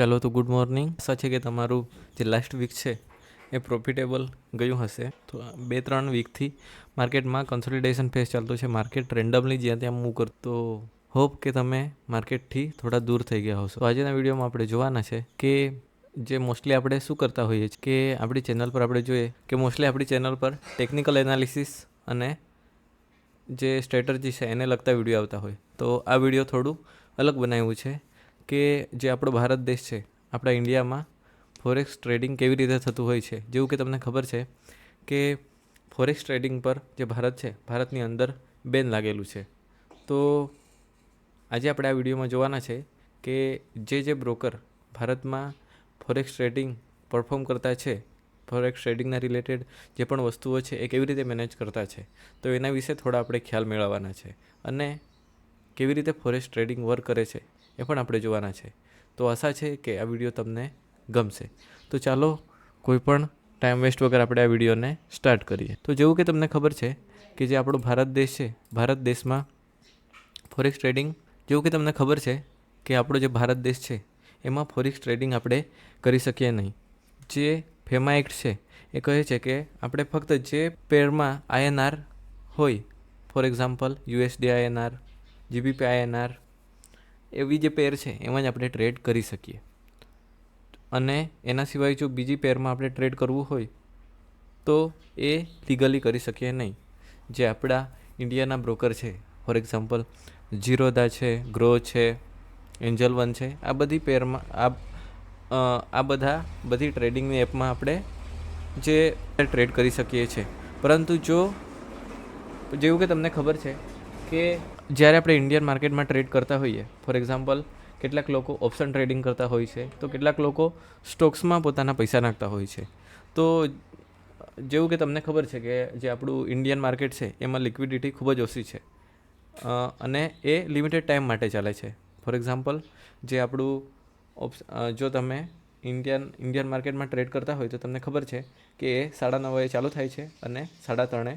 ચાલો તો good morning આશા છે કે તમારું જે લાસ્ટ વીક છે એ પ્રોફિટેબલ ગયું હશે. તો બે ત્રણ વીકથી માર્કેટમાં કન્સોલિડેશન ફેસ ચાલતો છે. માર્કેટ રેન્ડમલી જ્યાં ત્યાં મૂવ કરતો હોપ કે તમે માર્કેટથી થોડા દૂર થઈ ગયા હશો. તો આજના વિડીયોમાં આપણે જોવાના છે કે જે મોસ્ટલી આપણે શું કરતા હોઈએ છીએ કે આપણી ચેનલ પર આપણે જોઈએ કે મોસ્ટલી આપણી ચેનલ પર ટેકનિકલ એનાલિસિસ અને જે સ્ટ્રેટજી છે એને લગતા વીડિયો આવતા હોય. તો આ વીડિયો થોડું અલગ બનાવ્યું છે. કે જે આપણો ભારત દેશ છે, આપણા ઇન્ડિયામાં ફોરેક્સ ટ્રેડિંગ કેવી રીતે થતું હોય છે, જેવું કે તમને ખબર છે કે ફોરેક્સ ટ્રેડિંગ પર જે ભારત છે, ભારતની અંદર બેન લાગેલું છે. તો આજે આપણે આ વિડીયોમાં જોવાના છે કે જે જે બ્રોકર ભારતમાં ફોરેક્સ ટ્રેડિંગ પરફોર્મ કરતા છે ફોરેક્સ ટ્રેડિંગના રિલેટેડ જે પણ વસ્તુઓ છે એ કેવી રીતે મેનેજ કરતા છે, તો એના વિશે થોડા આપણે ખ્યાલ મેળવવાના છે. અને કેવી રીતે ફોરેક્સ ટ્રેડિંગ વર્ક કરે છે એ પણ આપણે જોવાના છે. તો આશા છે કે આ વીડિયો તમને ગમશે. તો ચાલો, કોઈ પણ ટાઈમ વેસ્ટ વગર આપણે આ વિડીયોને સ્ટાર્ટ કરીએ. તો જેવું કે તમને ખબર છે કે જે આપણો ભારત દેશ છે, ભારત દેશમાં ફોરેક્સ ટ્રેડિંગ જેવું કે તમને ખબર છે કે આપણો જે ભારત દેશ છે, એમાં ફોરેક્સ ટ્રેડિંગ આપણે કરી શકીએ નહીં. જે ફેમા એક્ટ છે, એ કહે છે કે આપણે ફક્ત જે પેરમાં આઈએનઆર હોય for example USD INR GBP INR એવી જે પેર છે, એમાં જ આપણે ટ્રેડ કરી શકીએ. અને એના સિવાય જો બીજી પેરમાં આપણે ટ્રેડ કરવું હોય, તો એ લીગલી કરી શકીએ નહીં. જે આપણા ઇન્ડિયાના બ્રોકર છે ફોર એક્ઝામ્પલ જીરોદા છે ગ્રો છે એન્જલ વન છે, આ બધી પેરમાં આ આ બધા, બધી ટ્રેડિંગની એપમાં આપણે જે ટ્રેડ કરી શકીએ છીએ. પરંતુ જો, જેવું કે તમને ખબર છે કે જ્યારે આપણે ઇન્ડિયન માર્કેટમાં ટ્રેડ કરતા હોઈએ ફોર એક્ઝામ્પલ કેટલાક લોકો ઓપ્શન ટ્રેડિંગ કરતા હોય છે, તો કેટલાક લોકો સ્ટોક્સમાં પોતાના પૈસા નાખતા હોય છે. તો જેવું કે તમને ખબર છે કે જે આપણું ઇન્ડિયન માર્કેટ છે, એમાં લિક્વિડિટી ખૂબ જ ઓછી છે. અને એ લિમિટેડ ટાઈમ માટે ચાલે છે. ફોર એક્ઝામ્પલ જે આપણું જો તમે ઇન્ડિયન ઇન્ડિયન માર્કેટમાં ટ્રેડ કરતા હોય તો તમને ખબર છે કે એ સાડા નવે ચાલુ થાય છે અને સાડા ત્રણે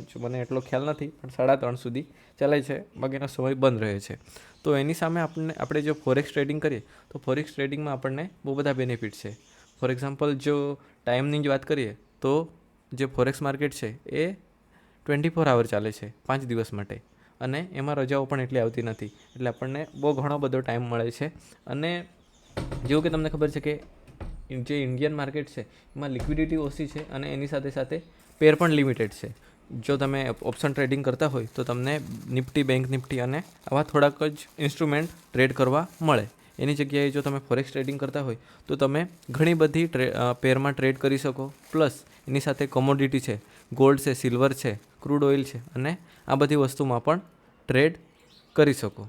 જો મને એટલો ખ્યાલ નથી, પણ સાડા ત્રણ સુધી ચાલે છે. બાકીનો સમય બંધ રહે છે. તો એની સામે આપણને આપણે જો ફોરેક્સ ટ્રેડિંગ કરીએ, તો ફોરેક્સ ટ્રેડિંગમાં આપણને બહુ બધા બેનિફિટ છે. ફોર એક્ઝામ્પલ જો ટાઈમની જ વાત કરીએ, તો જે ફોરેક્સ માર્કેટ છે, એ ટ્વેન્ટી ફોર આવર ચાલે છે, પાંચ દિવસ માટે. અને એમાં રજાઓ પણ એટલી આવતી નથી. એટલે આપણને બહુ ઘણો બધો ટાઈમ મળે છે. અને જેવું કે તમને ખબર છે કે જે ઇન્ડિયન માર્કેટ છે, એમાં લિક્વિડિટી ઓછી છે અને એની સાથે સાથે પેર પણ લિમિટેડ છે. જો તમે ઓપ્શન ટ્રેડિંગ કરતા હોય તો તમને નિફ્ટી બેંક નિફ્ટી અને આવા થોડાક જ ઇન્સ્ટ્રુમેન્ટ ટ્રેડ કરવા મળે. એની જગ્યાએ જો તમે ફોરેક્સ ટ્રેડિંગ કરતા હોય તો તમે ઘણી બધી ટ્રે પેરમાં ટ્રેડ કરી શકો. પ્લસ એની સાથે કોમોડિટી છે ગોલ્ડ છે સિલ્વર છે ક્રૂડ ઓઇલ છે અને આ બધી વસ્તુમાં પણ ટ્રેડ કરી શકો.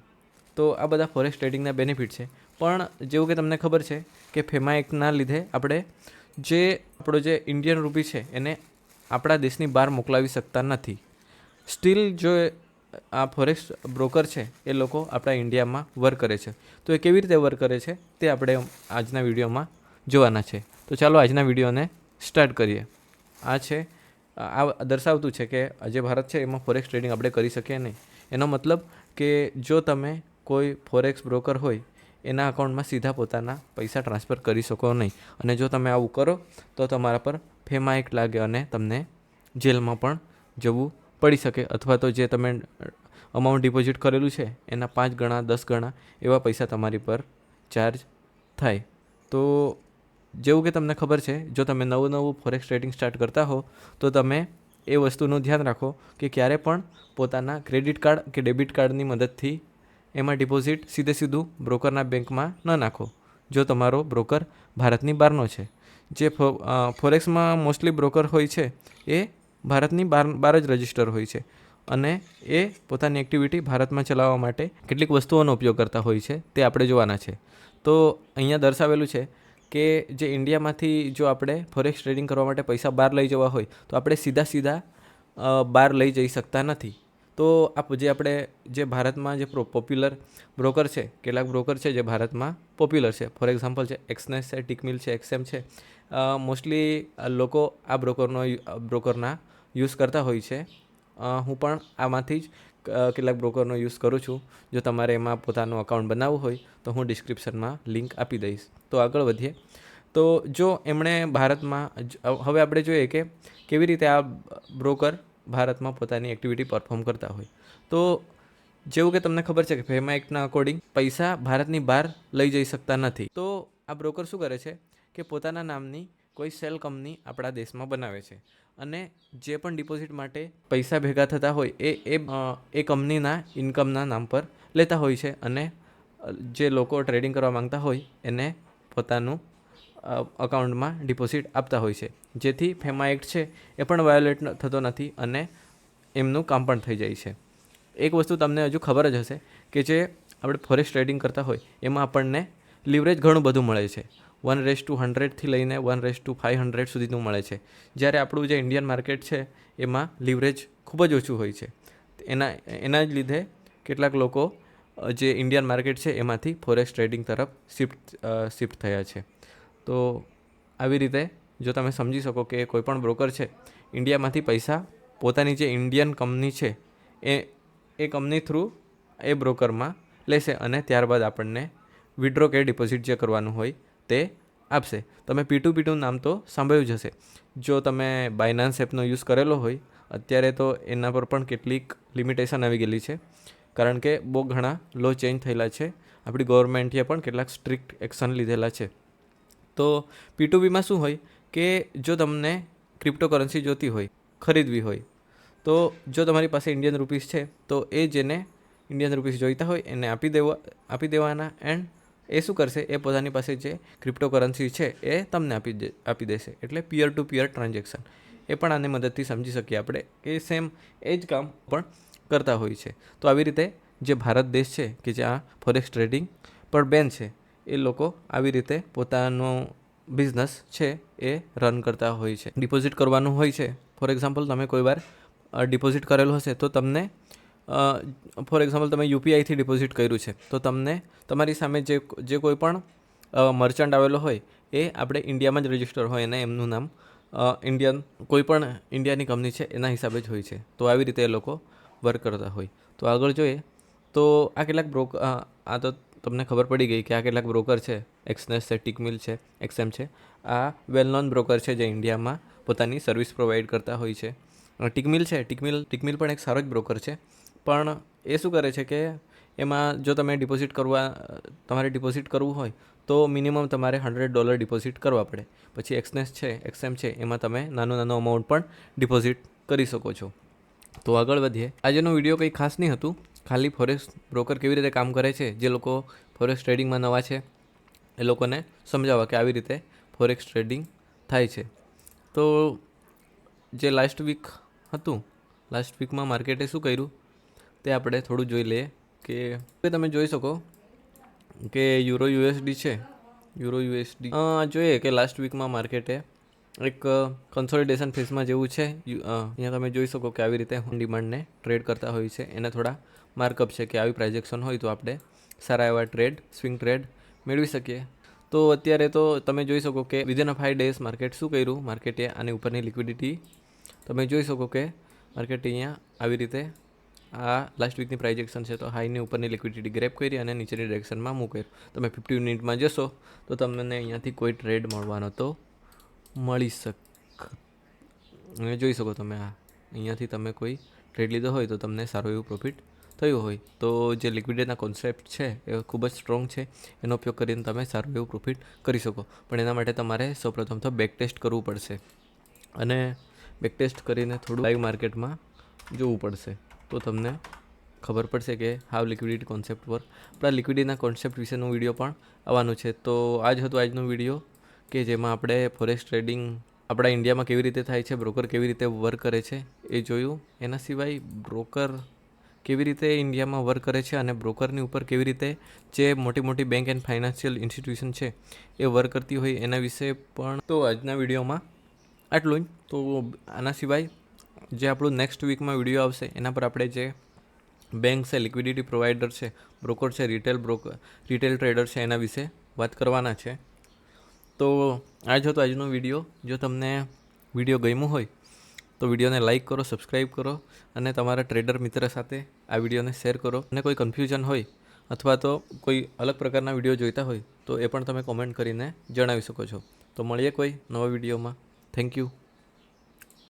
તો આ બધા ફોરેક્સ ટ્રેડિંગના બેનિફિટ છે. પણ જેવું કે તમને ખબર છે કે ફેમા એકના લીધે આપણે જે, આપણો જે ઇન્ડિયન રૂપી છે એને આપણા દેશની બહાર મોકલાવી શકતા નથી. સ્ટીલ જો આ ફોરેક્સ બ્રોકર છે, એ લોકો આપણા ઇન્ડિયામાં વર્ક કરે છે. તો એ કેવી રીતે વર્ક કરે છે, તે આપણે આજના વિડીયોમાં જોવાના છે. તો ચાલો આજના વિડીયોને સ્ટાર્ટ કરીએ. આ છે, આ દર્શાવતું છે કે જે ભારત છે, એમાં ફોરેક્સ ટ્રેડિંગ આપણે કરી શકીએ નહીં. એનો મતલબ કે જો તમે કોઈ ફોરેક્સ બ્રોકર હોય, એના અકાઉન્ટમાં સીધા પોતાના પૈસા ટ્રાન્સફર કરી શકો નહીં. અને જો તમે આવું કરો, તો તમારા પર ફેમા એક્ટ લાગે અને તમને જેલમાં પણ જવું પડી શકે. અથવા તો જે તમે અમાઉન્ટ ડિપોઝિટ કરેલું છે, એના પાંચ ગણા, દસ ગણા એવા પૈસા તમારી પર ચાર્જ થાય. તો જેવું કે તમને ખબર છે, જો તમે નવું નવું ફોરેક્સ ટ્રેડિંગ સ્ટાર્ટ કરતા હો, તો તમે એ વસ્તુનું ધ્યાન રાખો કે ક્યારે પણ પોતાના ક્રેડિટ કાર્ડ કે ડેબિટ કાર્ડની મદદથી એમાં ડિપોઝિટ સીધે સીધું બ્રોકરના બેંકમાં ન નાખો. જો તમારો બ્રોકર ભારતની બહારનો છે જે ફોરેક્સમાં મોસ્ટલી બ્રોકર હોય છે, એ ભારતની બહાર બહાર જ રજિસ્ટર હોય છે. અને એ પોતાની એક્ટિવિટી ભારતમાં ચલાવવા માટે કેટલીક વસ્તુઓનો ઉપયોગ કરતા હોય છે, તે આપણે જોવાના છે. તો અહીંયા દર્શાવેલું છે કે જે ઇન્ડિયામાંથી જો આપણે ફોરેક્સ ટ્રેડિંગ કરવા માટે પૈસા બહાર લઈ જવા હોય, તો આપણે સીધા સીધા બહાર લઈ જઈ શકતા નથી. તો આ જે આપણે જે ભારતમાં જે પોપ્યુલર બ્રોકર છે, કેટલાક બ્રોકર છે જે ભારતમાં પોપ્યુલર છે. ફોર એક્ઝામ્પલ છે એક્સનેસ છે ટિકમિલ છે એક્સએમ છે. મોસ્ટલી લોકો આ બ્રોકરનો બ્રોકરના યુઝ કરતા હોય છે. હું પણ આમાંથી જ કેટલાક બ્રોકરનો યુઝ કરું છું. જો તમારે એમાં પોતાનું અકાઉન્ટ બનાવવું હોય, તો હું ડિસ્ક્રિપ્શનમાં લિંક આપી દઈશ. તો આગળ વધીએ. તો જો એમણે ભારતમાં હવે આપણે જોઈએ કે કેવી રીતે આ બ્રોકર ભારતમાં પોતાની એક્ટિવિટી પરફોર્મ કરતા હોય. તો જેવું કે તમને ખબર છે કે ફેમા એક્ટના અકોર્ડિંગ પૈસા ભારતની બહાર લઈ જઈ શકતા નથી. તો આ બ્રોકર શું કરે છે કે પોતાના નામની કોઈ સેલ કંપની આપણા દેશમાં બનાવે છે. અને જે પણ ડિપોઝિટ માટે પૈસા ભેગા થતા હોય એ એ એ કંપનીના ઇન્કમના નામ પર લેતા હોય છે અને જે લોકો ટ્રેડિંગ કરવા માંગતા હોય એને પોતાનું અકાઉન્ટમાં ડિપોઝિટ આપતા હોય છે. જેથી ફેમા એક્ટ છે એ પણ વાયોલેટ થતો નથી અને એમનું કામ પણ થઈ જાય છે. એક વસ્તુ તમને હજુ ખબર જ હશે કે જે આપણે ફોરેક્સ ટ્રેડિંગ કરતા હોય, એમાં આપણને લિવરેજ ઘણું બધું મળે છે. વન રેસ ટુ હંડ્રેડથી લઈને વન રેસ ટુ ફાઇવ હંડ્રેડ સુધીનું મળે છે. જ્યારે આપણું જે ઇન્ડિયન માર્કેટ છે, એમાં લિવરેજ ખૂબ જ ઓછું હોય છે. એના એના જ લીધે કેટલાક લોકો જે ઇન્ડિયન માર્કેટ છે, એમાંથી ફોરેક્સ ટ્રેડિંગ તરફ શિફ્ટ શિફ્ટ થયા છે. તો આવી રીતે જો તમે સમજી શકો કે કોઈ પણ બ્રોકર છે, ઇન્ડિયામાંથી પૈસા પોતાની જે ઇન્ડિયન કંપની છે, એ એ કંપની થ્રુ એ બ્રોકરમાં લેશે અને ત્યારબાદ આપણને વિડ્રો કે ડિપોઝિટ જે કરવાનું હોય તે આપશે. તમે પીટુ પી ટુ નામ તો સાંભળ્યું જ હશે. જો તમે બાયનાન્સ એપનો યુઝ કરેલો હોય, અત્યારે તો એના પર પણ કેટલીક લિમિટેશન આવી ગયેલી છે. કારણ કે બહુ ઘણા લો ચેન્જ થયેલા છે. આપણી ગવર્મેન્ટે પણ કેટલાક સ્ટ્રિક્ટ એક્શન લીધેલા છે. તો પી ટુ બીમાં શું હોય કે જો તમને ક્રિપ્ટોકરન્સી જોતી હોય, ખરીદવી હોય, તો જો તમારી પાસે ઇન્ડિયન રૂપીસ છે, તો એ જેને ઇન્ડિયન રૂપીસ જોઈતા હોય એને આપી દેવા, આપી દેવાના એન્ડ એ શું કરશે? એ પોતાની પાસે જે ક્રિપ્ટોકરન્સી છે એ તમને આપી દે, આપી દેશે. એટલે પિયર ટુ પિયર ટ્રાન્ઝેક્શન એ પણ આને મદદથી સમજી શકીએ આપણે કે સેમ એ જ કામ પણ કરતા હોય છે. તો આવી રીતે જે ભારત દેશ છે કે જ્યાં ફોરેક્સ ટ્રેડિંગ પર બેન છે એ લોકો આવી રીતે પોતાનો બિઝનેસ છે એ રન કરતા હોય છે. ડિપોઝિટ કરવાનું હોય છે. ફોર એક્ઝામ્પલ તમે કોઈ વાર ડિપોઝિટ કરેલું હશે તો તમને ફોર એક્ઝામ્પલ તમે યુપીઆઈથી ડિપોઝિટ કર્યું છે, તો તમને તમારી સામે જે જે કોઈ પણ મર્ચન્ટ આવેલો હોય, એ આપણે ઇન્ડિયામાં જ રજિસ્ટર હોય અને એમનું નામ ઇન્ડિયન કોઈ પણ ઇન્ડિયાની કંપની છે, એના હિસાબે જ હોય છે. તો આવી રીતે એ લોકો વર્ક કરતા હોય. તો આગળ જોઈએ, તો આ કેટલાક બ્રોક આ તો તમને ખબર પડી ગઈ કે આ કેટલાક બ્રોકર છે એક્સનેસ છે ટિકમિલ છે એક્સએમ છે. આ વેલ નોન બ્રોકર છે જે ઇન્ડિયામાં પોતાની સર્વિસ પ્રોવાઈડ કરતા હોય છે. ટિકમિલ છે ટિકમિલ ટિકમિલ પણ એક સારો જ બ્રોકર છે. પણ એ શું કરે છે કે એમાં જો તમે ડિપોઝિટ કરવા, તમારે ડિપોઝિટ કરવું હોય, તો મિનિમમ તમારે હંડ્રેડ ડોલર ડિપોઝિટ કરવા પડે. પછી એક્સનેસ છે એક્સએમ છે, એમાં તમે નાનું નાનું અમાઉન્ટ પણ ડિપોઝિટ કરી શકો છો. તો આગળ વધીએ. આજનો વીડિયો કંઈ ખાસ નહીં હતું. ખાલી ફોરેસ્ટ બ્રોકર કેવી રીતે કામ કરે છે? જે લોકો ફોરેસ્ટ ટ્રેડિંગમાં નવા છે, એ લોકોને સમજાવવા કે આવી રીતે ફોરેક્સ ટ્રેડિંગ થાય છે. તો જે લાસ્ટ વીક હતું લાસ્ટ વીકમાં માર્કેટે શું કર્યું? તે આપણે થોડું જોઈ લઈએ કે તમે જોઈ શકો કે યુરો યુએસડી છે. યુરો યુએસડી જોઈએ કે લાસ્ટ વીકમાં માર્કેટે એક કન્સોલિડેશન ફેઝમાં જેવું છે. અહીંયા તમે જોઈ શકો કે આવી રીતે ડિમાન્ડને ટ્રેડ કરતા હોય છે. એને થોડા માર્કઅપ છે કે આવી પ્રાઇઝેક્શન હોય તો આપણે સારા એવા ટ્રેડ, સ્વિંગ ટ્રેડ મેળવી શકીએ. તો અત્યારે તો તમે જોઈ શકો કે within a five days market શું કર્યું? માર્કેટે આની ઉપરની લિક્વિડિટી તમે જોઈ શકો કે માર્કેટ અહીંયા આવી રીતે આ લાસ્ટ વીકની પ્રાઇઝેક્શન છે તો હાઈની ઉપરની લિક્વિડિટી ગ્રેપ કરી અને નીચેની ડિરેક્શનમાં મૂકે. તમે ફિફ્ટી મિનિટમાં જશો તો તમને અહીંયાથી કોઈ ટ્રેડ મળવાનો તો મળી શક. જોઈ શકો તમે આ. અહીંયાથી તમે કોઈ ટ્રેડ લીધો હોય તો તમને સારું એવું પ્રોફિટ થયું હોય, તો જે લિક્વિડેટના કોન્સેપ્ટ છે, એ ખૂબ જ સ્ટ્રોંગ છે. એનો ઉપયોગ કરીને તમે સારું એવું પ્રોફિટ કરી શકો. પણ એના માટે તમારે સૌપ્રથમ તો બેક ટેસ્ટ કરવું પડશે. અને બેક ટેસ્ટ કરીને થોડું લાઈવ માર્કેટમાં જોવું પડશે. તો તમને ખબર પડશે કે હાવ લિક્વિડિટી કોન્સેપ્ટ પર આપણા લિક્વિડિટીના કોન્સેપ્ટ વિશેનો વીડિયો પણ આવવાનું છે. તો આ જ હતું આજનો વીડિયો કે જેમાં આપણે ફોરેક્સ ટ્રેડિંગ આપણા ઇન્ડિયામાં કેવી રીતે થાય છે બ્રોકર કેવી રીતે વર્ક કરે છે, એ જોયું. એના સિવાય બ્રોકર કેવી રીતે ઇન્ડિયામાં વર્ક કરે છે અને બ્રોકરની ઉપર કેવી રીતે જે મોટી મોટી બેંક એન્ડ ફાઇનાન્શિયલ ઇન્સ્ટિટ્યુશન છે એ વર્ક કરતી હોય એના વિશે પણ તો આજના વિડીયોમાં આટલું જ. તો આના સિવાય જે આપણું નેક્સ્ટ વીકમાં વીડિયો આવશે, એના પર આપણે જે બેંક છે લિક્વિડિટી પ્રોવાઈડર છે બ્રોકર છે રિટેલ બ્રોકર રિટેલ ટ્રેડર છે, એના વિશે વાત કરવાના છે. તો આ જ હતો આજનો વીડિયો. જો તમને વીડિયો ગમ્યો હોય તો વિડીયોને લાઇક કરો સબસ્ક્રાઈબ કરો અને તમારા ટ્રેડર મિત્ર સાથે આ વિડીયોને શેર કરો. અને કોઈ કન્ફ્યુઝન હોય અથવા તો કોઈ અલગ પ્રકારના વીડિયો જોઈતા હોય તો એ પણ તમે કોમેન્ટ કરીને જણાવી શકો છો. તો મળીએ કોઈ નવા વિડીયોમાં. Thank you.